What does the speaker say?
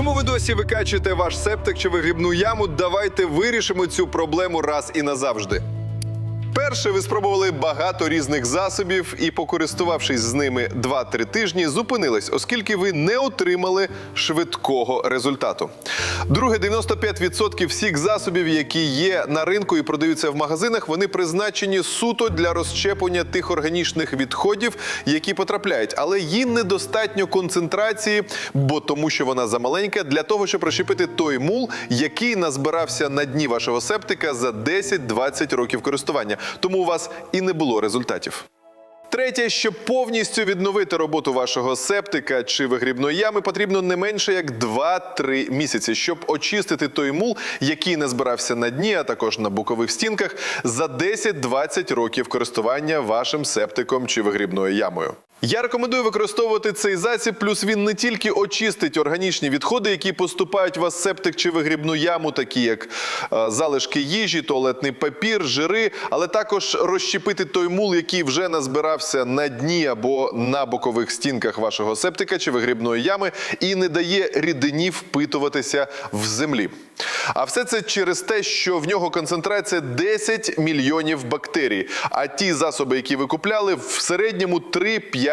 Чому ви досі викачуєте ваш септик чи вигрібну яму? Давайте вирішимо цю проблему раз і назавжди. Перше, ви спробували багато різних засобів і, покористувавшись з ними 2-3 тижні, зупинились, оскільки ви не отримали швидкого результату. Друге, 95% всіх засобів, які є на ринку і продаються в магазинах, вони призначені суто для розщеплення тих органічних відходів, які потрапляють, але їм недостатньо концентрації, бо тому, що вона замаленька, для того, щоб розщепити той мул, який назбирався на дні вашого септика за 10-20 років користування. Тому у вас і не було результатів. Третє, щоб повністю відновити роботу вашого септика чи вигрібної ями, потрібно не менше як 2-3 місяці, щоб очистити той мул, який не збирався на дні, а також на бокових стінках за 10-20 років користування вашим септиком чи вигрібною ямою. Я рекомендую використовувати цей засіб, плюс він не тільки очистить органічні відходи, які поступають в вас в септик чи вигрібну яму, такі як е, залишки їжі, туалетний папір, жири, але також розщепити той мул, який вже назбирався на дні або на бокових стінках вашого септика чи вигрібної ями, і не дає рідині впитуватися в землі. А все це через те, що в нього концентрація 10 мільйонів бактерій. А ті засоби, які ви купляли, в середньому 3-5